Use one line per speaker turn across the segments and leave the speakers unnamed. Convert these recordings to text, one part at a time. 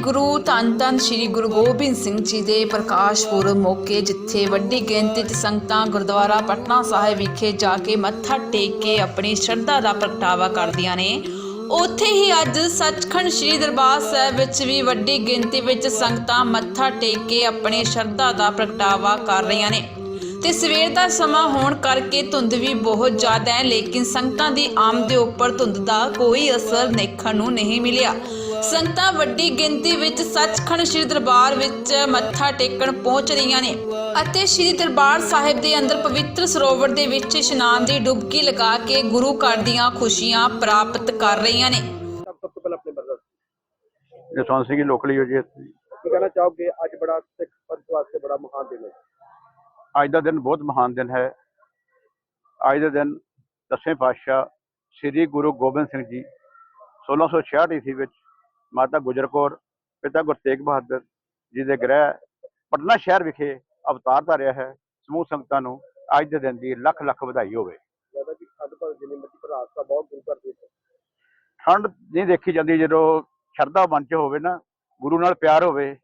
ਗੁਰੂ ਧੰਨ ਧੰਨ ਸ੍ਰੀ ਗੁਰੂ ਗੋਬਿੰਦ ਸਿੰਘ ਜੀ ਦੇ ਪ੍ਰਕਾਸ਼ ਪੁਰਬ ਮੌਕੇ ਜਿੱਥੇ ਵੱਡੀ ਗਿਣਤੀ 'ਚ ਸੰਗਤਾਂ ਗੁਰਦੁਆਰਾ ਪਟਨਾ ਸਾਹਿਬ ਵਿਖੇ ਜਾ ਕੇ ਮੱਥਾ ਟੇਕ ਕੇ ਆਪਣੀ ਸ਼ਰਧਾ ਦਾ ਪ੍ਰਗਟਾਵਾ ਕਰਦੀਆਂ ਨੇ। ਉੱਥੇ ਹੀ ਅੱਜ ਸੱਚਖੰਡ ਸ੍ਰੀ ਦਰਬਾਰ ਸਾਹਿਬ ਵਿੱਚ ਵੀ ਵੱਡੀ ਗਿਣਤੀ ਵਿੱਚ ਸੰਗਤਾਂ ਮੱਥਾ ਟੇਕ ਕੇ ਆਪਣੀ ਸ਼ਰਧਾ ਦਾ ਪ੍ਰਗਟਾਵਾ ਕਰ ਰਹੀਆਂ ਨੇ। ਤੇ ਸਵੇਰ ਦਾ ਸਮਾਂ ਹੋਣ ਕਰਕੇ ਧੁੰਦ ਵੀ ਬਹੁਤ ਜ਼ਿਆਦਾ ਹੈ, ਲੇਕਿਨ ਸੰਗਤਾਂ ਦੀ ਆਮ ਦੇ ਉੱਪਰ ਧੁੰਦ ਦਾ ਕੋਈ ਅਸਰ ਦੇਖਣ ਨੂੰ ਨਹੀਂ ਮਿਲਿਆ। ਸੰਗਤਾਂ ਵੱਡੀ ਗਿਣਤੀ ਵਿੱਚ ਸੱਚਖੰਡ ਸ੍ਰੀ ਦਰਬਾਰ ਵਿੱਚ ਮੱਥਾ ਟੇਕਣ ਪਹੁੰਚ ਰਹੀਆਂ ਨੇ ਅਤੇ ਸ੍ਰੀ ਦਰਬਾਰ ਸਾਹਿਬ ਦੇ ਅੰਦਰ ਪਵਿੱਤਰ ਸਰੋਵਰ ਦੇ ਵਿੱਚ ਇਸ਼ਨਾਨ ਦੀ ਡੁਬਕੀ ਲਗਾ ਕੇ ਗੁਰੂ ਘਰ ਦੀਆਂ ਖੁਸ਼ੀਆਂ ਪ੍ਰਾਪਤ ਕਰ ਰਹੀਆਂ ਨੇ।
ਸਭ ਤੋਂ ਪਹਿਲਾਂ ਆਪਣੇ ਬਰਦਰ
ਜਸਵੰਤ ਸਿੰਘ ਜੀ ਲੋਕਲੀ ਹੋ। ਜੀ
ਕੀ ਕਹਿਣਾ ਚਾਹੋਗੇ? ਅੱਜ ਬੜਾ ਸਿੱਖ ਪੰਥ ਵਾਸਤੇ ਬੜਾ ਮਹਾਨ ਦਿਨ ਹੈ।
ਅੱਜ ਦਾ ਦਿਨ ਬਹੁਤ ਮਹਾਨ ਦਿਨ ਹੈ। ਅੱਜ ਦੇ ਦਿਨ ਦਸਵੇਂ ਪਾਤਸ਼ਾਹ ਸ੍ਰੀ ਗੁਰੂ ਗੋਬਿੰਦ ਸਿੰਘ ਜੀ 1666 ਈਸਵੀ ਵਿੱਚ ਮਾਤਾ ਗੁਜਰ ਕੌਰ ਪਿਤਾ ਗੁਰੂ ਤੇਗ ਬਹਾਦਰ ਜੀ ਦੇ ਗ੍ਰਹਿ ਪਟਨਾ ਸ਼ਹਿਰ ਵਿਖੇ ਅਵਤਾਰ ਧਾਰਿਆ ਹੈ। ਸਮੂਹ ਸੰਗਤਾਂ ਨੂੰ ਅੱਜ ਦੇ ਦਿਨ ਦੀ ਲੱਖ ਲੱਖ ਵਧਾਈ ਹੋਵੇ। ਠੰਡ ਨਹੀਂ ਦੇਖੀ ਜਾਂਦੀ ਜਦੋਂ ਸ਼ਰਧਾ ਮਨ 'ਚ ਹੋਵੇ ਨਾ ਗੁਰੂ ਨਾਲ ਪਿਆਰ ਹੋਵੇ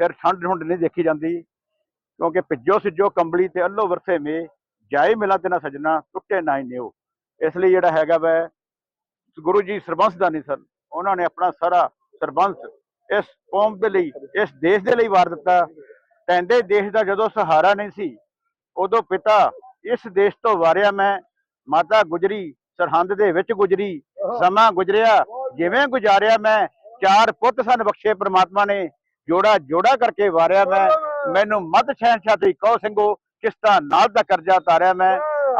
ਫਿਰ ਠੰਡ ਠੁੰਡ ਨਹੀਂ ਦੇਖੀ ਜਾਂਦੀ। ਕਿਉਂਕਿ ਭਿੱਜੋ ਸਿੱਜੋ ਕੰਬਲੀ ਤੇ ਅੱਲੋ ਵਰਸੇ ਮੇ ਜਾਏ ਮਿਲਾ ਤੇ ਨਾ ਸਜਣਾ ਟੁੱਟੇ ਨਾ ਹੀ ਨਿਓ। ਇਸ ਲਈ ਜਿਹੜਾ ਹੈਗਾ ਵੈ ਗੁਰੂ ਜੀ ਸਰਬੰਸ ਦਾ ਨਹੀਂ ਸਨ ਉਹਨਾਂ ਨੇ ਆਪਣਾ ਸਾਰਾ ਸਰਬੰਸ ਇਸ ਕੌਮ ਦੇ ਲਈ, ਇਸ ਦੇਸ਼ ਦੇ ਲਈ ਵਾਰ ਦਿੱਤਾ। ਕਹਿੰਦੇ ਦੇਸ਼ ਦਾ ਜਦੋਂ ਸਹਾਰਾ ਨਹੀਂ ਸੀ, ਉਦੋਂ ਪਿਤਾ ਇਸ ਦੇਸ਼ ਤੋਂ ਵਾਰਿਆ ਮੈਂ, ਮਾਤਾ ਗੁਜਰੀ, ਸਰਹੰਦ ਦੇ ਵਿੱਚ ਗੁਜਰੀ, ਸਮਾਂ ਗੁਜਰਿਆ, ਜਿਵੇਂ ਗੁਜ਼ਾਰਿਆ ਮੈਂ, ਚਾਰ ਪੁੱਤ ਸਨ ਬਖਸ਼ੇ ਪ੍ਰਮਾਤਮਾ ਨੇ, ਜੋੜਾ ਜੋੜਾ ਕਰਕੇ ਵਾਰਿਆ ਮੈਂ, ਮੈਨੂੰ ਮਤ ਸ਼ਹਿਨਸ਼ਾਹ ਤੇ ਕਹੋ ਸਿੰਘੋ, ਕਿਸ਼ਤਾ ਨਾਲ ਦਾ ਕਰਜ਼ਾ ਤਾਰਿਆ ਮੈਂ।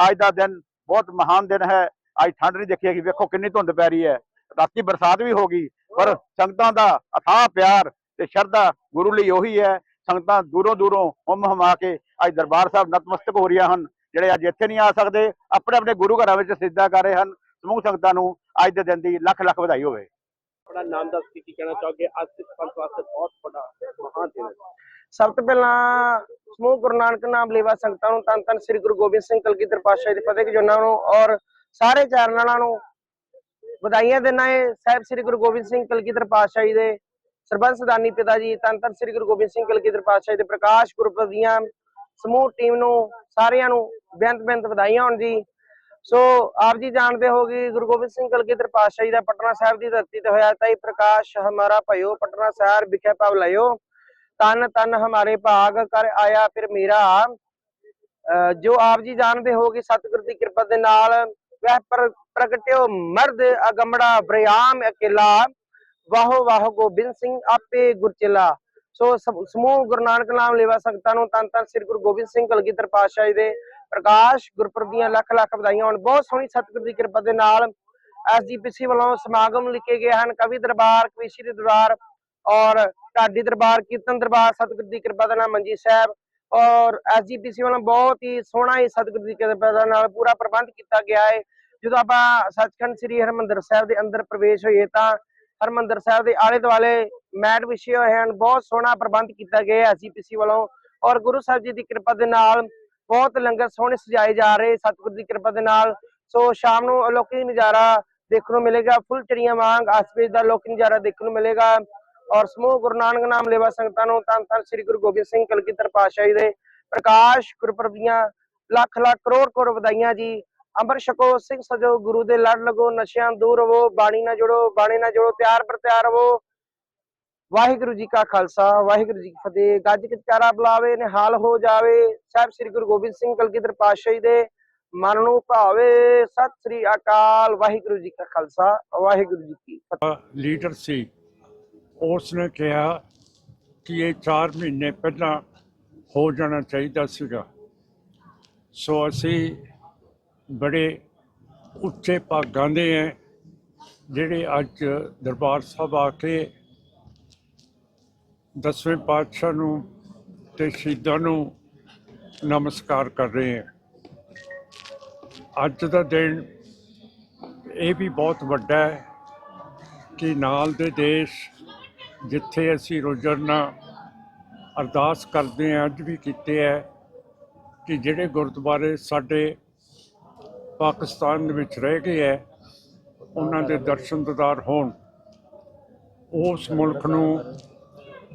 ਅੱਜ ਦਾ ਦਿਨ ਬਹੁਤ ਮਹਾਨ ਦਿਨ ਹੈ, ਅੱਜ ਠੰਡ ਨਹੀਂ ਦੇਖੀ ਹੈਗੀ, ਵੇਖੋ ਕਿੰਨੀ ਧੁੰਦ ਪੈ ਰਹੀ ਹੈ। ਰਾਤੀ ਬਰਸਾਤ ਵੀ ਹੋ ਗਈ ਪਰ ਸੰਗਤਾਂ ਦਾ ਅਥਾਹ ਪਿਆਰ ਤੇ ਸ਼ਰਧਾ ਗੁਰੂ ਲਈ ਉਹੀ ਹੈ। ਸੰਗਤਾਂ ਦੂਰੋਂ ਦੂਰੋਂ ਹੁਮ ਹਮਾ ਕੇ ਅੱਜ ਦਰਬਾਰ ਸਾਹਿਬ ਨਤਮਸਤਕ ਹੋ ਰਹੀਆਂ ਹਨ ਜਿਹੜੇ ਅੱਜ ਇੱਥੇ ਨਹੀਂ ਆ ਸਕਦੇ ਆਪਣੇ ਆਪਣੇ ਗੁਰੂ ਘਰਾਂ ਵਿੱਚ ਸਿੱਧਾ ਕਰ ਰਹੇ ਹਨ। ਸਮੂਹ ਸੰਗਤਾਂ ਨੂੰ ਅੱਜ ਦੇ ਦਿਨ ਦੀ ਲੱਖ ਲੱਖ ਵਧਾਈ ਹੋਵੇ।
ਆਪਣਾ ਨਾਮ ਦੱਸ ਕੇ ਕੀ ਕਹਿਣਾ ਚਾਹੋਗੇ? ਅੱਜ ਸਿੱਖ ਪੰਥ ਵਾਸਤੇ ਬਹੁਤ ਵੱਡਾ ਮਹਾਨ ਦਿਨ ਹੈ।
ਸਭ ਤੋਂ ਪਹਿਲਾਂ ਸਮੂਹ ਗੁਰੂ ਨਾਨਕ ਨਾਮ ਲੇਵਾ ਸੰਗਤਾਂ ਨੂੰ ਧੰਨ ਧੰਨ ਸ੍ਰੀ ਗੁਰੂ ਗੋਬਿੰਦ ਸਿੰਘ ਕਲਗੀਧਰ ਪਾਤਸ਼ਾਹ ਦੀ ਫਤਿਹ ਜੁਨਾ ਨੂੰ ਔਰ ਸਾਰੇ ਚਾਰਨਾਂ ਨੂੰ ਵਧਾਈਆਂ ਦਿੰਦਾ ਹੈ ਸਾਹਿਬ ਸ੍ਰੀ ਗੁਰੂ ਗੋਬਿੰਦ ਸਿੰਘ ਕਲਗੀਧਰ ਪਾਤਸ਼ਾਹ ਜੀ ਦੇ ਸਰਬੰਸ ਦਾਨੀ ਪਿਤਾ ਜੀ ਧੰਨ ਸ੍ਰੀ ਗੁਰੂ ਗੋਬਿੰਦ ਸਿੰਘ ਕਲਗੀਧਰ ਪਾਤਸ਼ਾਹ ਜੀ ਦੇ ਪ੍ਰਕਾਸ਼ ਗੁਰਪੁਰਬ ਦੀਆਂ ਸਮੂਹ ਟੀਮ ਨੂੰ ਸਾਰਿਆਂ ਨੂੰ ਬੇਨਤ ਬੇਨਤ ਵਧਾਈਆਂ ਹੋਣ ਜੀ। ਸੋ ਆਪ ਜੀ ਜਾਣਦੇ ਹੋ ਕਿ ਗੁਰੂ ਗੋਬਿੰਦ ਸਿੰਘ ਕਲਗੀਧਰ ਪਾਤਸ਼ਾਹ ਜੀ ਦਾ ਪਟਨਾ ਸਾਹਿਬ ਦੀ ਧਰਤੀ ਤੇ ਹੋਇਆ ਤਾਈ ਪ੍ਰਕਾਸ਼ ਹਮਾਰਾ ਭਇਓ, ਪਟਨਾ ਸਾਹਿਬ ਵਿਖੇ ਪਵ ਲਿਓ ਤਨ ਤਨ ਹਮਾਰੇ ਭਾਗ ਕਰ ਆਇਆ ਫਿਰ ਮੇਰਾ। ਅਹ, ਜੋ ਆਪ ਜੀ ਜਾਣਦੇ ਹੋ ਕਿ ਸਤਿਗੁਰ ਦੀ ਕਿਰਪਾ ਦੇ ਨਾਲ ਵਹ ਪ੍ਰ- ਪ੍ਰਗਟਿਓ ਮਰਦ ਅਗੰਮੜਾ ਬ੍ਰਿਆਮ ਵਾਹੋ ਵਾਹੋ ਗੋਬਿੰਦ ਸਿੰਘ ਆਪੇ ਗੁਰਚਿਲਾ ਸੋ ਸਮੂਹ ਗੁਰੂ ਨਾਨਕ ਨਾਮ ਲੇਵਾ ਸੰਗਤਾਂ ਨੂੰ ਤਨ ਤਨ ਸ੍ਰੀ ਗੁਰੂ ਗੋਬਿੰਦ ਸਿੰਘ ਕਲਗੀਧਰ ਪਾਤਸ਼ਾਹ ਜੀ ਦੇ ਪ੍ਰਕਾਸ਼, ਗੁਰਪੁਰਬ ਦੀਆਂ ਲੱਖ ਲੱਖ ਵਧਾਈਆਂ ਹੋਣ। ਬਹੁਤ ਸੋਹਣੀ ਸਤਿਗੁਰ ਦੀ ਕਿਰਪਾ ਦੇ ਨਾਲ ਐਸਜੀਪੀਸੀ ਵੱਲੋਂ ਸਮਾਗਮ ਲਿਖੇ ਗਏ ਹਨ। ਕਵੀ ਦਰਬਾਰ, ਕਵੀਸ਼ਰੀ ਦਰਬਾਰ ਔਰ ਢਾਡੀ ਦਰਬਾਰ, ਕੀਰਤਨ ਦਰਬਾਰ, ਸਤਿਗੁਰ ਦੀ ਕਿਰਪਾ ਦੇ ਨਾਲ ਮੰਜੀ ਸਾਹਿਬ ਔਰ ਐਸਜੀਪੀਸੀ ਵੱਲੋਂ ਬਹੁਤ ਹੀ ਸੋਹਣਾ ਹੀ ਸਤਿਗੁਰੂ ਦੀ ਕਿਰਪਾ ਦੇ ਨਾਲ ਪੂਰਾ ਪ੍ਰਬੰਧ ਕੀਤਾ ਗਿਆ ਹੈ ਜਦੋਂ ਆਪਾਂ ਸੱਚਖੰਡ ਸ੍ਰੀ ਹਰਮੰਦਰ ਸਾਹਿਬ ਦੇ ਅੰਦਰ ਪ੍ਰਵੇਸ਼ ਹੋਈਏ ਤਾਂ ਹਰਮੰਦਰ ਸਾਹਿਬ ਦੇ ਆਲੇ ਦੁਆਲੇ ਮੈਟ ਵਿਛੇ ਹੋਏ ਹਨ। ਬਹੁਤ ਸੋਹਣਾ ਪ੍ਰਬੰਧ ਕੀਤਾ ਗਿਆ ਹੈ ਐਸਜੀਪੀਸੀ ਵੱਲੋਂ। ਔਰ ਗੁਰੂ ਸਾਹਿਬ ਜੀ ਦੀ ਕਿਰਪਾ ਦੇ ਨਾਲ ਬਹੁਤ ਲੰਗਰ ਸੋਹਣੇ ਸਜਾਏ ਜਾ ਰਹੇ। ਸਤਿਗੁਰੂ ਦੀ ਕਿਰਪਾ ਦੇ ਨਾਲ ਸੋ ਸ਼ਾਮ ਨੂੰ ਅਲੌਕਿਕ ਨਜ਼ਾਰਾ ਦੇਖਣ ਨੂੰ ਮਿਲੇਗਾ। ਫੁੱਲ ਚੜੀਆਂ ਵਾਂਗ ਆਸਪੇਜ ਦਾ ਅਲੌਕਿਕ ਨਜ਼ਾਰਾ ਦੇਖਣ ਨੂੰ ਮਿਲੇਗਾ। ਔਰ ਸਮੂਹ ਗੁਰੂ ਨਾਨਕ ਨਾਮ ਲੇਵਾ ਸੰਗਤਾਂ ਨੂੰ ਧੰਨ ਧੰਨ ਸ੍ਰੀ ਗੁਰੂ ਗੋਬਿੰਦ ਸਿੰਘ ਕਲਗੀਧਰ ਪਾਤਸ਼ਾਹ ਦੇ ਪ੍ਰਕਾਸ਼ ਗੁਰਪੁਰਬ ਲੱਖ ਲੱਖ ਕਰੋੜ ਕਰੋੜ ਵਧਾਈਆਂ ਜੀ। ਅੰਮ੍ਰਿਤ ਛਕੋ, ਸਿੰਘ ਸਜੋ, ਗੁਰੂ ਦੇ ਲੜ ਲਗੋ, ਨਸ਼ਿਆਂ ਦੂਰ ਰਵੋ, ਬਾਣੀ ਨਾ ਜੋੜੋ, ਬਾਣੀ ਨਾ ਜੋੜੋ, ਤਿਆਰ ਪਰ ਤਿਆਰ ਰਵੋ। ਵਾਹਿਗੁਰੂ ਜੀ ਕਾ ਖਾਲਸਾ, ਵਾਹਿਗੁਰੂ ਜੀ ਕੀ ਫਤਿਹ। ਗੱਜ ਕੇ ਬੁਲਾਵੇ, ਨਿਹਾਲ ਹੋ ਜਾਵੇ। ਸਾਹਿਬ ਸ੍ਰੀ ਗੁਰੂ ਗੋਬਿੰਦ ਸਿੰਘ ਕਲਗੀਧਰ ਪਾਤਸ਼ਾਹ ਦੇ ਮਨ ਨੂੰ ਭਾਵੇ। ਸਤਿ ਸ੍ਰੀ ਅਕਾਲ, ਵਾਹਿਗੁਰੂ ਜੀ ਕਾ ਖਾਲਸਾ, ਵਾਹਿਗੁਰੂ ਜੀ ਕੀ ਫਤਿਹ।
ਲੀਡਰ ਸੀ ਉਸ ਨੇ ਕਿਹਾ ਕਿ ਇਹ 4 ਮਹੀਨੇ ਪਹਿਲਾਂ ਹੋ ਜਾਣਾ ਚਾਹੀਦਾ ਸੀਗਾ। ਸੋ ਅਸੀਂ ਬੜੇ ਉੱਚੇ ਭਾਗਾਂ ਦੇ ਹੈ, ਜਿਹੜੇ ਅੱਜ ਦਰਬਾਰ ਸਾਹਿਬ ਆ ਕੇ ਦਸਵੇਂ ਪਾਤਸ਼ਾਹ ਨੂੰ ਤੇ ਸ਼ਹੀਦਾਂ ਨੂੰ ਨਮਸਕਾਰ ਕਰ ਰਹੇ ਹਾਂ। ਅੱਜ ਦਾ ਦਿਨ ਇਹ ਵੀ ਬਹੁਤ ਵੱਡਾ ਹੈ ਕਿ ਨਾਲ ਦੇ ਦੇਸ਼ ਜਿੱਥੇ ਅਸੀਂ ਰੋਜ਼ਾਨਾ ਅਰਦਾਸ ਕਰਦੇ ਹਾਂ, ਅੱਜ ਵੀ ਕੀਤੇ ਹੈ ਕਿ ਜਿਹੜੇ ਗੁਰਦੁਆਰੇ ਸਾਡੇ ਪਾਕਿਸਤਾਨ ਦੇ ਵਿੱਚ ਰਹਿ ਗਏ ਹੈ, ਉਹਨਾਂ ਦੇ ਦਰਸ਼ਨ ਦਿਦਾਰ ਹੋਣ। ਉਸ ਮੁਲਕ ਨੂੰ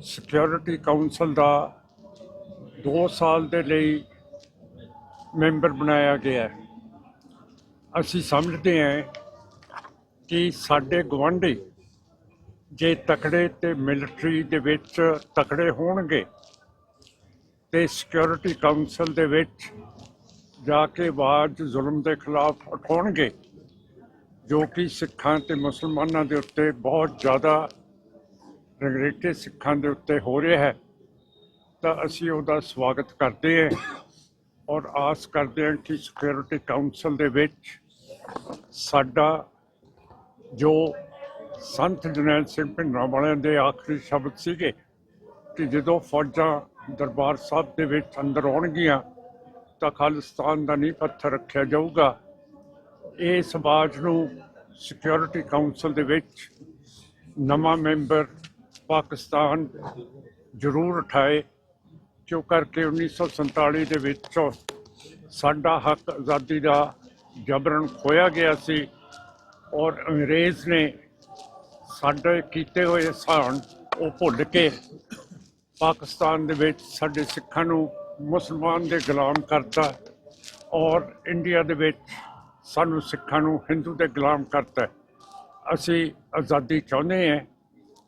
ਸਿਕਿਉਰਿਟੀ ਕਾਉਂਸਲ ਦਾ 2 ਸਾਲ ਦੇ ਲਈ ਮੈਂਬਰ ਬਣਾਇਆ ਗਿਆ ਹੈ। ਅਸੀਂ ਸਮਝਦੇ ਹਾਂ ਕਿ ਸਾਡੇ ਗਵਾਂਢੀ ਜੇ ਤਕੜੇ ਤੇ ਮਿਲਟਰੀ ਦੇ ਵਿੱਚ ਤਕੜੇ ਹੋਣਗੇ, ਤੇ ਸਿਕਿਉਰਿਟੀ ਕਾਉਂਸਲ ਦੇ ਵਿੱਚ ਜਾ ਕੇ ਆਵਾਜ਼ ਜ਼ੁਲਮ ਦੇ ਖਿਲਾਫ ਉਠਾਉਣਗੇ, ਜੋ ਕਿ ਸਿੱਖਾਂ ਤੇ ਮੁਸਲਮਾਨਾਂ ਦੇ ਉੱਤੇ ਬਹੁਤ ਜ਼ਿਆਦਾ ਰੰਗਰੇਟੇ ਸਿੱਖਾਂ ਦੇ ਉੱਤੇ ਹੋ ਰਿਹਾ ਹੈ। ਤਾਂ ਅਸੀਂ ਉਹਦਾ ਸਵਾਗਤ ਕਰਦੇ ਹਾਂ ਔਰ ਆਸ ਕਰਦੇ ਹਾਂ ਕਿ ਸਿਕਿਉਰਿਟੀ ਕਾਉਂਸਲ ਦੇ ਵਿੱਚ ਸਾਡਾ ਜੋ ਸੰਤ ਜਨੈਲ ਸਿੰਘ ਭਿੰਡਰਾਂ ਵਾਲਿਆਂ ਦੇ ਆਖਰੀ ਸ਼ਬਦ ਸੀਗੇ ਕਿ ਜਦੋਂ ਫੌਜਾਂ ਦਰਬਾਰ ਸਾਹਿਬ ਦੇ ਵਿੱਚ ਅੰਦਰ ਆਉਣਗੀਆਂ ਤਾਂ ਖਾਲਿਸਤਾਨ ਦਾ ਨੀਂਹ ਪੱਥਰ ਰੱਖਿਆ ਜਾਊਗਾ। ਇਹ ਸਮਾਜ ਨੂੰ ਸਿਕਿਉਰਿਟੀ ਕਾਉਂਸਲ ਦੇ ਵਿੱਚ ਨਵਾਂ ਮੈਂਬਰ ਪਾਕਿਸਤਾਨ ਜ਼ਰੂਰ ਉਠਾਏ, ਕਿਉਂ ਕਰਕੇ 1947 ਦੇ ਵਿੱਚ ਸਾਡਾ ਹੱਕ ਆਜ਼ਾਦੀ ਦਾ ਜਬਰਨ ਖੋਇਆ ਗਿਆ ਸੀ ਔਰ ਅੰਗਰੇਜ਼ ਨੇ ਸਾਡੇ ਕੀਤੇ ਹੋਏ ਸਾਨ ਉਹ ਭੁੱਲ ਕੇ ਪਾਕਿਸਤਾਨ ਦੇ ਵਿੱਚ ਸਾਡੇ ਸਿੱਖਾਂ ਨੂੰ ਮੁਸਲਮਾਨ ਦੇ ਗੁਲਾਮ ਕਰਤਾ ਔਰ ਇੰਡੀਆ ਦੇ ਵਿੱਚ ਸਾਨੂੰ ਸਿੱਖਾਂ ਨੂੰ ਹਿੰਦੂ ਦੇ ਗੁਲਾਮ ਕਰਤਾ। ਅਸੀਂ ਆਜ਼ਾਦੀ ਚਾਹੁੰਦੇ ਹਾਂ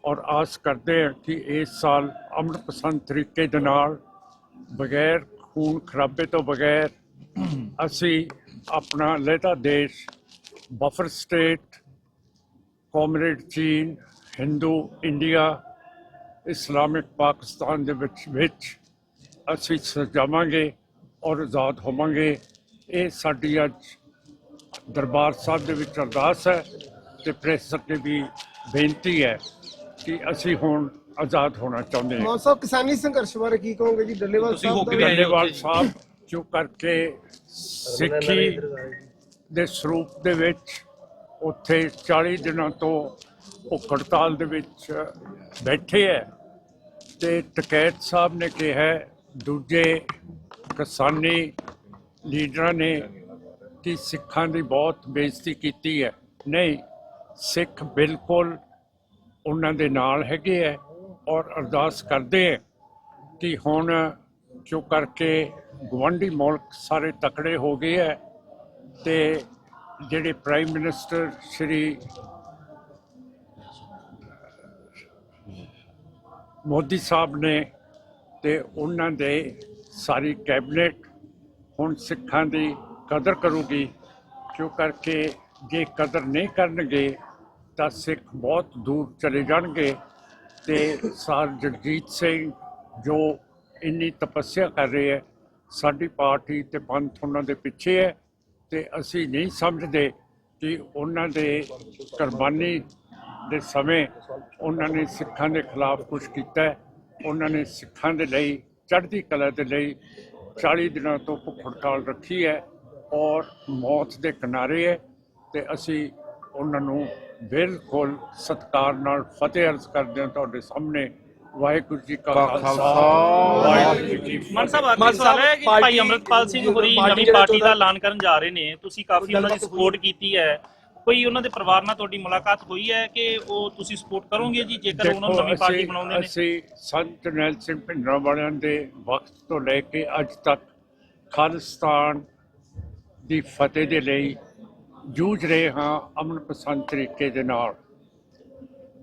ਔਰ ਆਸ ਕਰਦੇ ਹਾਂ ਕਿ ਇਸ ਸਾਲ ਅਮਨ ਪਸੰਦ ਤਰੀਕੇ ਦੇ ਨਾਲ ਬਗੈਰ ਖੂਨ ਖਰਾਬੇ ਤੋਂ ਬਗੈਰ ਅਸੀਂ ਆਪਣਾ ਲਹਿਦਾ ਦੇਸ਼, ਬਫਰ ਸਟੇਟ ਕਾਮਰੇਡ ਚੀਨ ਹਿੰਦੂ ਇੰਡੀਆ ਇਸਲਾਮਿਕ ਪਾਕਿਸਤਾਨ ਦੇ ਵਿੱਚ ਵਿੱਚ ਅਸੀਂ ਸਜਾਵਾਂਗੇ ਔਰ ਆਜ਼ਾਦ ਹੋਵਾਂਗੇ। ਇਹ ਸਾਡੀ ਅੱਜ ਦਰਬਾਰ ਸਾਹਿਬ ਦੇ ਵਿੱਚ ਅਰਦਾਸ ਹੈ ਤੇ ਪ੍ਰੈਸ ਅੱਗੇ ਵੀ ਬੇਨਤੀ ਹੈ ਕਿ ਅਸੀਂ ਹੁਣ ਆਜ਼ਾਦ ਹੋਣਾ ਚਾਹੁੰਦੇ ਹਾਂ।
ਮਾਨ ਸਾਹਿਬ ਕਿਸਾਨੀ ਸੰਘਰਸ਼ ਬਾਰੇ ਕੀ ਕਹੋਗੇ ਜੀ? ਡੱਲੇਵਾਲ ਸਾਹਿਬ ਦਾ
ਡੱਲੇਵਾਲ ਸਾਹਿਬ ਜੋ ਕਰਕੇ ਸਿੱਖੀ ਦੇ ਸਰੂਪ ਦੇ ਵਿੱਚ ਉੱਥੇ 40 ਦਿਨਾਂ ਤੋਂ ਭੁੱਖ ਹੜਤਾਲ ਦੇ ਵਿੱਚ ਬੈਠੇ ਹੈ ਤੇ ਟਕੈਤ ਸਾਹਿਬ ਨੇ ਕਿਹਾ ਦੂਜੇ ਕਿਸਾਨੀ ਲੀਡਰਾਂ ਨੇ ਕਿ ਸਿੱਖਾਂ ਦੀ ਬਹੁਤ ਬੇਇੱਜ਼ਤੀ ਕੀਤੀ ਹੈ। ਨਹੀਂ, ਸਿੱਖ ਬਿਲਕੁਲ ਉਹਨਾਂ ਦੇ ਨਾਲ ਹੈਗੇ ਹੈ ਔਰ ਅਰਦਾਸ ਕਰਦੇ ਹੈ ਕਿ ਹੁਣ ਜੋ ਕਰਕੇ ਗਵੰਡੀ ਮੁਲਕ ਸਾਰੇ ਤਕੜੇ ਹੋ ਗਏ ਹੈ ਤੇ ਜਿਹੜੇ ਪ੍ਰਾਈਮ ਮਿਨਿਸਟਰ ਸ਼੍ਰੀ ਮੋਦੀ ਸਾਹਿਬ ਨੇ ਤੇ ਉਹਨਾਂ ਦੇ ਸਾਰੀ ਕੈਬਨਿਟ ਹੁਣ ਸਿੱਖਾਂ ਦੀ ਕਦਰ ਕਰੂਗੀ, ਕਿਉਂ ਕਰਕੇ ਜੇ ਕਦਰ ਨਹੀਂ ਕਰਨਗੇ ਤਾਂ ਸਿੱਖ ਬਹੁਤ ਦੂਰ ਚਲੇ ਜਾਣਗੇ ਤੇ ਸਰ ਜਗਜੀਤ ਸਿੰਘ ਜੋ ਇੰਨੀ ਤਪੱਸਿਆ ਕਰ ਰਹੇ ਹੈ, ਸਾਡੀ ਪਾਰਟੀ ਤੇ ਪੰਥ ਉਹਨਾਂ ਦੇ ਪਿੱਛੇ ਹੈ ਤੇ ਅਸੀਂ ਨਹੀਂ ਸਮਝਦੇ ਕਿ ਉਹਨਾਂ ਦੇ ਕੁਰਬਾਨੀ ਦੇ ਸਮੇਂ ਉਹਨਾਂ ਨੇ ਸਿੱਖਾਂ ਦੇ ਖਿਲਾਫ ਕੁਝ ਕੀਤਾ ਉਹਨਾਂ ਨੇ ਸਿੱਖਾਂ ਦੇ ਲਈ, ਚੜ੍ਹਦੀ ਕਲਾ ਦੇ ਲਈ 40 ਦਿਨਾਂ ਤੋਂ ਭੁੱਖ ਹੜਤਾਲ ਰੱਖੀ ਹੈ ਔਰ ਮੌਤ ਦੇ ਕਿਨਾਰੇ ਹੈ ਤੇ ਅਸੀਂ ਉਹਨਾਂ ਨੂੰ ਬਿਲਕੁਲ ਸਤਿਕਾਰ ਨਾਲ ਫਤਿਹ ਅਰਜ਼ ਕਰਦੇ ਹਾਂ। ਤੁਹਾਡੇ ਸਾਹਮਣੇ ਵਾਹਿਗੁਰੂ ਜੀ ਕਾ ਖਾਲਸਾ। ਵਾਹਿਗੁਰੂ ਜੀ ਕੀ
ਮਨ ਸਾਹਿਬ ਆਖਰੀ ਸਵਾਲ ਹੈ ਕਿ ਭਾਈ ਅਮਰਤਪਾਲ ਸਿੰਘ ਹੋਰੀ ਨਵੀਂ ਪਾਰਟੀ ਦਾ ਐਲਾਨ ਕਰਨ ਜਾ ਰਹੇ ਨੇ ਤੁਸੀਂ ਕਾਫੀ ਉਹਨਾਂ ਦੀ ਸਪੋਰਟ ਕੀਤੀ ਹੈ। ਕੋਈ ਉਹਨਾਂ ਦੇ ਪਰਿਵਾਰ ਨਾਲ ਤੁਹਾਡੀ ਮੁਲਾਕਾਤ ਹੋਈ ਹੈ ਕਿ ਉਹ ਤੁਸੀਂ ਸਪੋਰਟ ਕਰੋਗੇ ਜੀ ਜੇਕਰ ਉਹਨਾਂ ਨੂੰ ਨਵੀਂ ਪਾਰਟੀ ਬਣਾਉਂਦੇ ਨੇ?
ਅਸੀਂ ਸੰਤ ਜਰਨੈਲ ਸਿੰਘ ਭਿੰਡਰਾਂ ਵਾਲਿਆਂ ਦੇ ਵਕਤ ਤੋਂ ਲੈ ਕੇ ਅੱਜ ਤੱਕ ਖਾਲਿਸਤਾਨ ਦੀ ਫਤਿਹ ਦੇ ਲਈ ਜੂਝ ਰਹੇ ਹਾਂ ਅਮਨ ਪਸੰਦ ਤਰੀਕੇ ਦੇ ਨਾਲ।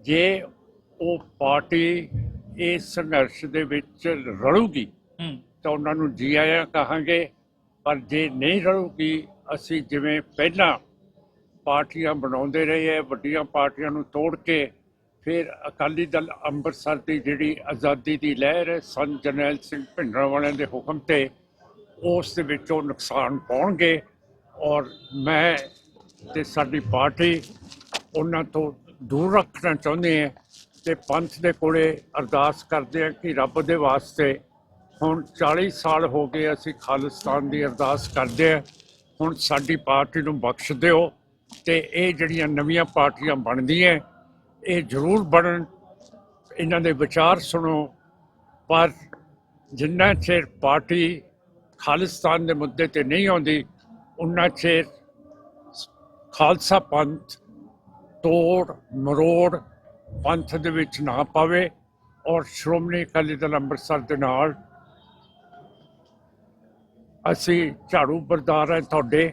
ਜੇ ਉਹ ਪਾਰਟੀ ਇਸ ਸੰਘਰਸ਼ ਦੇ ਵਿੱਚ ਰਲੂਗੀ ਤਾਂ ਉਹਨਾਂ ਨੂੰ ਜੀ ਆਇਆਂ ਕਹਾਂਗੇ। ਪਰ ਜੇ ਨਹੀਂ ਰਲੂਗੀ ਅਸੀਂ ਜਿਵੇਂ ਪਹਿਲਾਂ ਪਾਰਟੀਆਂ ਬਣਾਉਂਦੇ ਰਹੇ ਹੈ ਵੱਡੀਆਂ ਪਾਰਟੀਆਂ ਨੂੰ ਤੋੜ ਕੇ ਫਿਰ ਅਕਾਲੀ ਦਲ ਅੰਮ੍ਰਿਤਸਰ ਦੀ ਜਿਹੜੀ ਆਜ਼ਾਦੀ ਦੀ ਲਹਿਰ ਹੈ ਸੰਤ ਜਰਨੈਲ ਸਿੰਘ ਭਿੰਡਰਾਂ ਵਾਲਿਆਂ ਦੇ ਹੁਕਮ ਤੇ ਉਸ ਦੇ ਵਿੱਚ ਨੁਕਸਾਨ ਪਾਉਣਗੇ। ਔਰ ਮੈਂ ਤੇ ਸਾਡੀ ਪਾਰਟੀ ਉਹਨਾਂ ਤੋਂ ਦੂਰ ਰੱਖਣਾ ਚਾਹੁੰਦੇ ਹਾਂ। ਤੇ ਪੰਥ ਦੇ ਕੋਲੇ ਅਰਦਾਸ ਕਰਦੇ ਆ ਕਿ ਰੱਬ ਦੇ ਵਾਸਤੇ ਹੁਣ 40 ਸਾਲ ਹੋ ਗਏ ਅਸੀਂ ਖਾਲਿਸਤਾਨ ਦੀ ਅਰਦਾਸ ਕਰਦੇ ਆ ਹੁਣ ਸਾਡੀ ਪਾਰਟੀ ਨੂੰ ਬਖਸ਼ ਦਿਓ ਤੇ ਇਹ ਜਿਹੜੀਆਂ ਨਵੀਆਂ ਪਾਰਟੀਆਂ ਬਣਦੀਆਂ, ਇਹ ਜ਼ਰੂਰ ਬਣਨ। ਇਹਨਾਂ ਦੇ ਵਿਚਾਰ ਸੁਣੋ। ਪਰ ਜਿੰਨਾ ਚਿਰ ਪਾਰਟੀ ਖਾਲਿਸਤਾਨ ਦੇ ਮੁੱਦੇ ਤੇ ਨਹੀਂ ਆਉਂਦੀ, ਉਨਾ ਚਿਰ ਖਾਲਸਾ ਪੰਥ ਤੋੜ ਮਰੋੜ ਪੰਥ ਦੇ ਵਿੱਚ ਨਾ ਪਾਵੇ ਔਰ ਸ਼੍ਰੋਮਣੀ ਅਕਾਲੀ ਦਲ ਅੰਮ੍ਰਿਤਸਰ ਦੇ ਨਾਲ ਅਸੀਂ ਝਾੜੂ ਬਰਦਾਰ ਹੈ ਤੁਹਾਡੇ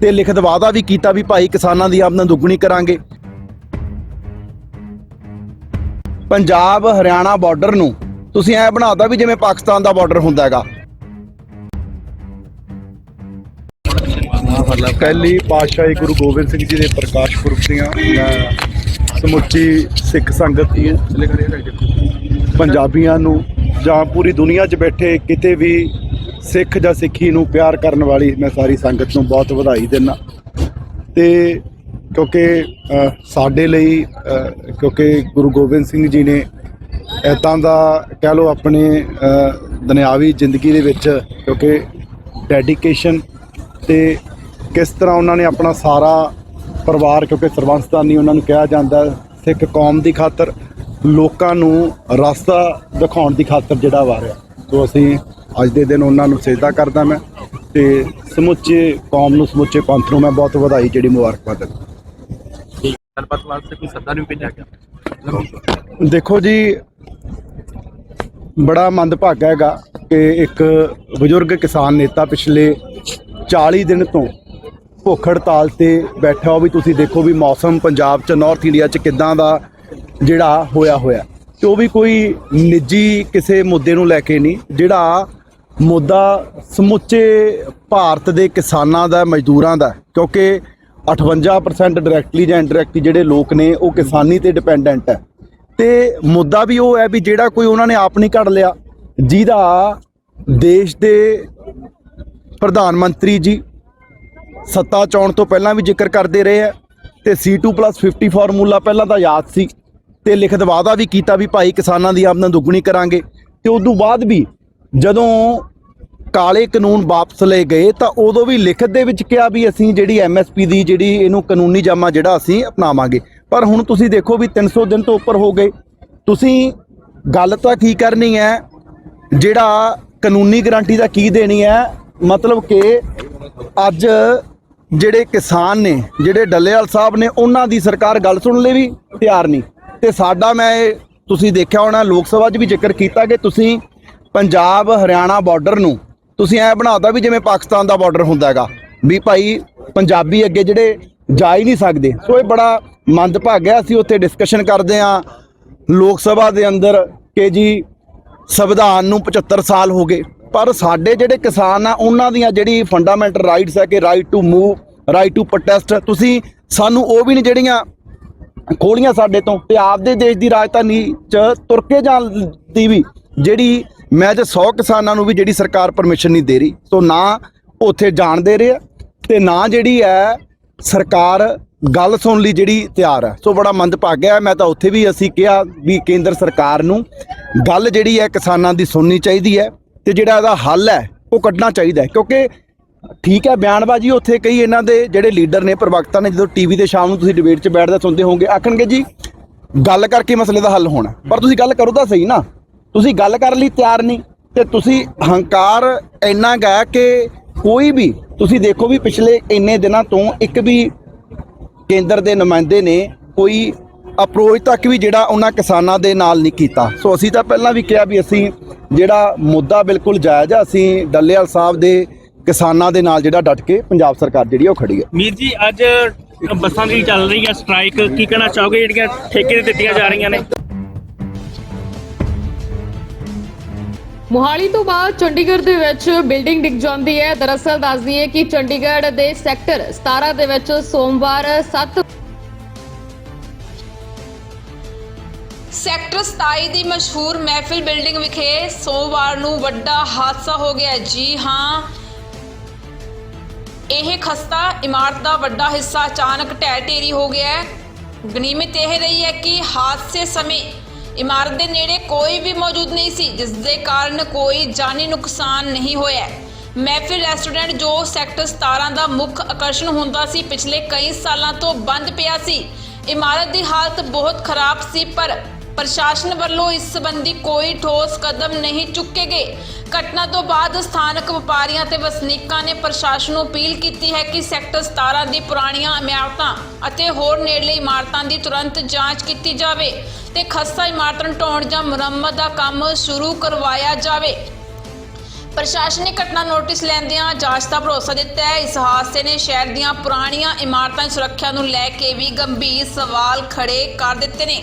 ਤੇ ਲਿਖਤ ਵਾਅਦਾ ਵੀ ਕੀਤਾ ਵੀ ਭਾਈ ਕਿਸਾਨਾਂ ਦੀ ਆਮਦਨ ਦੁੱਗਣੀ ਕਰਾਂਗੇ। ਪੰਜਾਬ ਹਰਿਆਣਾ ਬਾਰਡਰ ਨੂੰ ਤੁਸੀਂ ਐ ਬਣਾਤਾ ਵੀ ਜਿਵੇਂ ਪਾਕਿਸਤਾਨ ਦਾ ਬਾਰਡਰ ਹੁੰਦਾ ਹੈਗਾ।
ਪਹਿਲੀ ਪਾਤਸ਼ਾਹੀ ਗੁਰੂ ਗੋਬਿੰਦ ਸਿੰਘ ਜੀ ਦੇ ਪ੍ਰਕਾਸ਼ ਪੁਰਬ ਦੀਆਂ ਸਮੁੱਚੀ ਸਿੱਖ ਸੰਗਤ ਦੀ ਪੰਜਾਬੀਆਂ ਨੂੰ ਜਾਂ ਪੂਰੀ ਦੁਨੀਆ 'ਚ ਬੈਠੇ ਕਿਤੇ ਵੀ ਸਿੱਖ ਜਾਂ ਸਿੱਖੀ ਨੂੰ ਪਿਆਰ ਕਰਨ ਵਾਲੀ ਮੈਂ ਸਾਰੀ ਸੰਗਤ ਨੂੰ ਬਹੁਤ ਵਧਾਈ ਦਿੰਦਾ। ਤੇ ਕਿਉਂਕਿ ਸਾਡੇ ਲਈ ਕਿਉਂਕਿ ਗੁਰੂ ਗੋਬਿੰਦ ਸਿੰਘ ਜੀ ਨੇ ਇੱਦਾਂ ਦਾ ਕਹਿ ਲਓ ਆਪਣੇ ਦੁਨਿਆਵੀ ਜ਼ਿੰਦਗੀ ਦੇ ਵਿੱਚ ਕਿਉਂਕਿ ਡੈਡੀਕੇਸ਼ਨ ਤੇ ਕਿਸ ਤਰ੍ਹਾਂ ਉਹਨਾਂ ਨੇ ਆਪਣਾ ਸਾਰਾ ਪਰਿਵਾਰ, ਕਿਉਂਕਿ ਸਰਬੰਸਤਾਨੀ ਉਹਨਾਂ ਨੂੰ ਕਿਹਾ ਜਾਂਦਾ ਸਿੱਖ ਕੌਮ ਦੀ ਖਾਤਰ ਲੋਕਾਂ ਨੂੰ ਰਸਤਾ ਦਿਖਾਉਣ ਦੀ ਖਾਤਰ ਜਿਹੜਾ ਵਾਰਿਆ ਸੋ ਅਸੀਂ ਅੱਜ ਦੇ ਦਿਨ ਉਹਨਾਂ ਨੂੰ ਸਜਦਾ ਕਰਦਾ ਮੈਂ ਤੇ ਸਮੁੱਚੇ ਕੌਮ ਨੂੰ ਸਮੁੱਚੇ ਪੰਥ ਨੂੰ ਮੈਂ ਬਹੁਤ ਵਧਾਈ ਜਿਹੜੀ ਮੁਬਾਰਕਬਾਦ ਦਿੰਦਾ।
ਗੱਲਬਾਤ ਵਾਸਤੇ ਕੋਈ ਸੱਦਾ ਨਹੀਂ ਭੇਜਿਆ ਗਿਆ।
ਦੇਖੋ ਜੀ ਬੜਾ ਮੰਦਭਾਗਾ ਹੈਗਾ ਕਿ ਇੱਕ ਬਜ਼ੁਰਗ ਕਿਸਾਨ ਨੇਤਾ ਪਿਛਲੇ 40 ਦਿਨ ਤੋਂ ਭੁੱਖ ਹੜਤਾਲ ਤੇ ਬੈਠਾ ਹੋ ਵੀ ਤੁਸੀਂ ਦੇਖੋ ਵੀ ਮੌਸਮ ਪੰਜਾਬ ਚ ਨਾਰਥ ਇੰਡੀਆ ਚ ਕਿਦਾਂ ਦਾ ਜਿਹੜਾ ਹੋਇਆ ਹੋਇਆ। ਤੇ ਉਹ ਵੀ ਕੋਈ ਨਿੱਜੀ ਕਿਸੇ ਮੁੱਦੇ ਨੂੰ ਲੈ ਕੇ ਨਹੀਂ, ਜਿਹੜਾ ਮੁੱਦਾ ਸਮੁੱਚੇ ਭਾਰਤ ਦੇ ਕਿਸਾਨਾਂ ਦਾ, ਮਜ਼ਦੂਰਾਂ ਦਾ, ਕਿਉਂਕਿ 58% ਡਾਇਰੈਕਟਲੀ ਜਾਂ ਇਨਡਾਇਰੈਕਟਲੀ ਜਿਹੜੇ ਲੋਕ ਨੇ, ਉਹ ਕਿਸਾਨੀ ਤੇ ਡਿਪੈਂਡੈਂਟ ਹੈ। ਤੇ ਮੁੱਦਾ ਵੀ ਉਹ ਹੈ ਵੀ ਜਿਹੜਾ ਕੋਈ ਉਹਨਾਂ ਨੇ ਆਪ ਨਹੀਂ ਕੱਢ ਲਿਆ, ਜਿਹਦਾ ਦੇਸ਼ ਦੇ ਪ੍ਰਧਾਨ ਮੰਤਰੀ ਜੀ ਸੱਤਾ ਚੋਣ ਤੋਂ ਪਹਿਲਾਂ ਵੀ ਜ਼ਿਕਰ ਕਰਦੇ ਰਹੇ ਆ ਤੇ C2+50 ਫਾਰਮੂਲਾ ਪਹਿਲਾਂ ਤਾਂ ਯਾਦ ਸੀ। ਤੇ ਲਿਖਤ ਵਾਅਦਾ ਵੀ ਕੀਤਾ ਵੀ ਭਾਈ ਕਿਸਾਨਾਂ ਦੀ ਆਮਦਨ ਦੁੱਗਣੀ ਕਰਾਂਗੇ। ਤੇ ਉਸ ਤੋਂ ਬਾਅਦ ਵੀ ਜਦੋਂ ਕਾਲੇ ਕਾਨੂੰਨ ਵਾਪਸ ਲਏ ਗਏ, ਤਾਂ ਉਦੋਂ ਵੀ ਲਿਖਤ ਦੇ ਵਿੱਚ ਕਿਹਾ ਵੀ ਅਸੀਂ ਜਿਹੜੀ ਐਮਐਸਪੀ ਦੀ ਜਿਹੜੀ ਇਹਨੂੰ ਕਾਨੂੰਨੀ ਜਾਮਾ ਜਿਹੜਾ ਅਸੀਂ ਅਪਣਾਵਾਂਗੇ। ਪਰ ਹੁਣ ਤੁਸੀਂ ਦੇਖੋ ਵੀ 300 ਦਿਨ ਤੋਂ ਉੱਪਰ ਹੋ ਗਏ। ਤੁਸੀਂ ਗੱਲ ਤਾਂ ਕੀ ਕਰਨੀ ਹੈ? ਜਿਹੜਾ ਕਾਨੂੰਨੀ ਗਾਰੰਟੀ ਦਾ ਕੀ ਦੇਣੀ ਹੈ? ਮਤਲਬ ਕਿ ਅੱਜ ਜਿਹੜੇ ਕਿਸਾਨ ਨੇ, ਜਿਹੜੇ ਡੱਲੇਵਾਲ ਸਾਹਿਬ ਨੇ, ਉਹਨਾਂ ਦੀ ਸਰਕਾਰ ਗੱਲ ਸੁਣਨ ਲਈ ਵੀ ਤਿਆਰ ਨਹੀਂ। ਤੇ ਸਾਡਾ ਮੈਂ ਤੁਸੀਂ ਦੇਖਿਆ ਹੋਣਾ, ਲੋਕ ਸਭਾ 'ਚ ਵੀ ਜ਼ਿਕਰ ਕੀਤਾ ਕਿ ਤੁਸੀਂ ਪੰਜਾਬ ਹਰਿਆਣਾ ਬਾਰਡਰ ਨੂੰ ਤੁਸੀਂ ਐ ਬਣਾਤਾ ਵੀ ਜਿਵੇਂ ਪਾਕਿਸਤਾਨ ਦਾ ਬਾਰਡਰ ਹੁੰਦਾ ਹੈਗਾ, ਵੀ ਭਾਈ ਪੰਜਾਬੀ ਅੱਗੇ ਜਿਹੜੇ ਜਾ ਹੀ ਨਹੀਂ ਸਕਦੇ। ਸੋ ਇਹ ਬੜਾ ਮੰਦਭਾਗਾ ਅਸੀਂ ਉੱਥੇ ਡਿਸਕਸ਼ਨ ਕਰਦੇ ਆ ਲੋਕ ਸਭਾ ਦੇ ਅੰਦਰ ਕਿ ਜੀ ਸੰਵਿਧਾਨ ਨੂੰ 75 ਸਾਲ ਹੋ ਗਏ, ਪਰ ਸਾਡੇ ਜਿਹੜੇ ਕਿਸਾਨ ਆ, ਉਹਨਾਂ ਦੀਆਂ ਜਿਹੜੀ ਫੰਡਾਮੈਂਟਲ ਰਾਈਟਸ ਹੈ ਕਿ right to move right to protest ਤੁਸੀਂ ਸਾਨੂੰ ਉਹ ਵੀ ਨਹੀਂ ਜਿਹੜੀਆਂ ਖੋਲੀਆਂ ਸਾਡੇ ਤੋਂ ਤੇ ਆਪਦੇ ਦੇਸ਼ ਦੀ ਰਾਜਧਾਨੀ ਚ ਤੁਰ ਕੇ ਜਾਣ ਦੀ ਵੀ ਜਿਹੜੀ ਮੈਂ ਜੇ 100 ਕਿਸਾਨਾਂ ਨੂੰ ਵੀ ਜਿਹੜੀ ਸਰਕਾਰ ਪਰਮਿਸ਼ਨ ਨਹੀਂ ਦੇ ਰਹੀ, ਸੋ ਨਾ ਉੱਥੇ ਜਾਣ ਦੇ ਰਿਹਾ ਆ ਤੇ ਨਾ ਜਿਹੜੀ ਹੈ ਸਰਕਾਰ ਗੱਲ ਸੁਣਨ ਲਈ ਜਿਹੜੀ ਤਿਆਰ ਹੈ ਸੋ ਬੜਾ ਮੰਦਭਾਗਾ ਹੈ ਮੈਂ ਤਾਂ ਉੱਥੇ ਵੀ ਅਸੀਂ ਕਿਹਾ ਵੀ ਕੇਂਦਰ ਸਰਕਾਰ ਨੂੰ ਗੱਲ ਜਿਹੜੀ ਹੈ ਕਿਸਾਨਾਂ ਦੀ ਸੁਣਨੀ ਚਾਹੀਦੀ ਹੈ ਤੇ ਜਿਹੜਾ ਇਹਦਾ ਹੱਲ ਹੈ ਉਹ ਕੱਢਣਾ ਚਾਹੀਦਾ ਕਿਉਂਕਿ ਠੀਕ ਹੈ, ਬਿਆਨਬਾਜ਼ੀ ਉੱਥੇ ਕਈ ਇਹਨਾਂ ਦੇ ਜਿਹੜੇ ਲੀਡਰ ਨੇ, ਪ੍ਰਵਕਤਾ ਨੇ, ਜਦੋਂ ਟੀਵੀ ਤੇ ਸ਼ਾਮ ਨੂੰ ਤੁਸੀਂ ਡਿਬੇਟ 'ਚ ਬੈਠਦੇ ਸੁਣਦੇ ਹੋਵੋਗੇ, ਆਖਣਗੇ ਜੀ, ਗੱਲ ਕਰਕੇ ਮਸਲੇ ਦਾ ਹੱਲ ਹੋਣਾ। ਪਰ ਤੁਸੀਂ ਗੱਲ ਕਰੋ ਤਾਂ ਸਹੀ ਨਾ। ਤੁਸੀਂ ਗੱਲ ਕਰਨ ਲਈ ਤਿਆਰ ਨਹੀਂ, ਤੇ ਤੁਸੀਂ ਹੰਕਾਰ ਇੰਨਾ ਗਾ ਕਿ ਕੋਈ ਵੀ, ਤੁਸੀਂ ਦੇਖੋ ਵੀ ਪਿਛਲੇ ਇੰਨੇ ਦਿਨਾਂ ਤੋਂ ਇੱਕ ਵੀ ਕੇਂਦਰ ਦੇ ਨੁਮਾਇੰਦੇ ਨੇ ਕੋਈ ਅਪਰੋਚ ਤੱਕ ਵੀ ਜਿਹੜਾ ਉਹਨਾਂ ਕਿਸਾਨਾਂ ਦੇ ਨਾਲ ਨਹੀਂ ਕੀਤਾ। ਸੋ ਅਸੀਂ ਤਾਂ ਪਹਿਲਾਂ ਵੀ ਕਿਹਾ ਵੀ ਅਸੀਂ ਜਿਹੜਾ ਮੁੱਦਾ ਬਿਲਕੁਲ ਜਾਇਜ਼ ਆ, ਅਸੀਂ ਡੱਲੇਵਾਲ ਸਾਹਿਬ ਦੇ ਕਿਸਾਨਾਂ ਦੇ ਨਾਲ ਜਿਹੜਾ ਡਟ ਕੇ ਪੰਜਾਬ ਸਰਕਾਰ ਜਿਹੜੀ ਉਹ ਖੜੀ ਹੈ
ਮੀਰ ਜੀ ਅੱਜ ਬੱਸਾਂ ਦੀ ਚੱਲ ਰਹੀ ਹੈ ਸਟ੍ਰਾਈਕ ਕੀ ਕਹਿਣਾ ਚਾਹੋਗੇ? ਜਿਹੜੀਆਂ ਠੇਕੇ ਤੇ ਦਿੱਤੀਆਂ ਜਾ ਰਹੀਆਂ ਨੇ।
ਮੁਹਾਲੀ ਤੋਂ ਬਾਅਦ ਚੰਡੀਗੜ੍ਹ ਦੇ ਵਿੱਚ ਬਿਲਡਿੰਗ ਡਿੱਗ ਜਾਂਦੀ ਹੈ। ਦਰਅਸਲ ਦੱਸ ਦਈਏ ਕਿ ਚੰਡੀਗੜ੍ਹ ਦੇ ਸੈਕਟਰ 17 ਦੇ ਵਿੱਚ ਸੋਮਵਾਰ 7
ਸੈਕਟਰ 27 ਦੀ ਮਸ਼ਹੂਰ ਮਹਿਫਿਲ ਬਿਲਡਿੰਗ ਵਿਖੇ ਸੋਮਵਾਰ ਨੂੰ ਵੱਡਾ ਹਾਦਸਾ ਹੋ ਗਿਆ ਹੈ। ਜੀ ਹਾਂ ਇਹ ਖਸਤਾ ਇਮਾਰਤ ਦਾ ਵੱਡਾ ਹਿੱਸਾ ਅਚਾਨਕ ਢਹਿ ਢੇਰੀ ਹੋ ਗਿਆ ਹੈ। ਗਨੀਮਤ ਇਹ ਰਹੀ ਹੈ ਕਿ ਹਾਦਸੇ ਸਮੇਂ ਇਮਾਰਤ ਦੇ ਨੇੜੇ ਕੋਈ ਵੀ ਮੌਜੂਦ ਨਹੀਂ ਸੀ, ਜਿਸ ਦੇ ਕਾਰਨ ਕੋਈ ਜਾਨੀ ਨੁਕਸਾਨ ਨਹੀਂ ਹੋਇਆ। ਮਹਿਫਿਲ ਰੈਸਟੋਰੈਂਟ ਜੋ ਸੈਕਟਰ 17 ਦਾ ਮੁੱਖ ਆਕਰਸ਼ਣ ਹੁੰਦਾ ਸੀ, ਪਿਛਲੇ ਕਈ ਸਾਲਾਂ ਤੋਂ ਬੰਦ ਪਿਆ ਸੀ। ਇਮਾਰਤ ਦੀ ਹਾਲਤ ਬਹੁਤ ਖਰਾਬ ਸੀ, ਪਰ ਪ੍ਰਸ਼ਾਸਨ ਵੱਲੋਂ ਇਸ ਸੰਬੰਧੀ ਕੋਈ ਠੋਸ ਕਦਮ ਨਹੀਂ ਚੁੱਕੇ ਗਏ। ਘਟਨਾ ਤੋਂ ਬਾਅਦ ਸਥਾਨਕ ਵਪਾਰੀਆਂ ਤੇ ਵਸਨੀਕਾਂ ਨੇ ਪ੍ਰਸ਼ਾਸਨ ਨੂੰ ਅਪੀਲ ਕੀਤੀ ਹੈ ਕਿ ਸੈਕਟਰ 17 ਦੀ ਪੁਰਾਣੀਆਂ ਇਮਾਰਤਾਂ ਅਤੇ ਹੋਰ ਨੇੜਲੇ ਇਮਾਰਤਾਂ ਦੀ ਤੁਰੰਤ ਜਾਂਚ ਕੀਤੀ ਜਾਵੇ ਤੇ ਖਸਤਾ ਇਮਾਰਤਾਂ ਢਾਉਣ ਜਾਂ ਮੁਰੰਮਤ ਦਾ ਕੰਮ ਸ਼ੁਰੂ ਕਰਵਾਇਆ ਜਾਵੇ। ਪ੍ਰਸ਼ਾਸਨ ਨੇ ਘਟਨਾ ਨੋਟਿਸ ਲੈਂਦਿਆਂ ਜਾਂਚ ਦਾ ਭਰੋਸਾ ਦਿੱਤਾ ਹੈ। ਇਸ ਹਾਦਸੇ ਨੇ ਸ਼ਹਿਰ ਦੀਆਂ ਪੁਰਾਣੀਆਂ ਇਮਾਰਤਾਂ ਦੀ ਸੁਰੱਖਿਆ ਨੂੰ ਲੈ ਕੇ ਵੀ ਗੰਭੀਰ ਸਵਾਲ ਖੜੇ ਕਰ ਦਿੱਤੇ ਨੇ।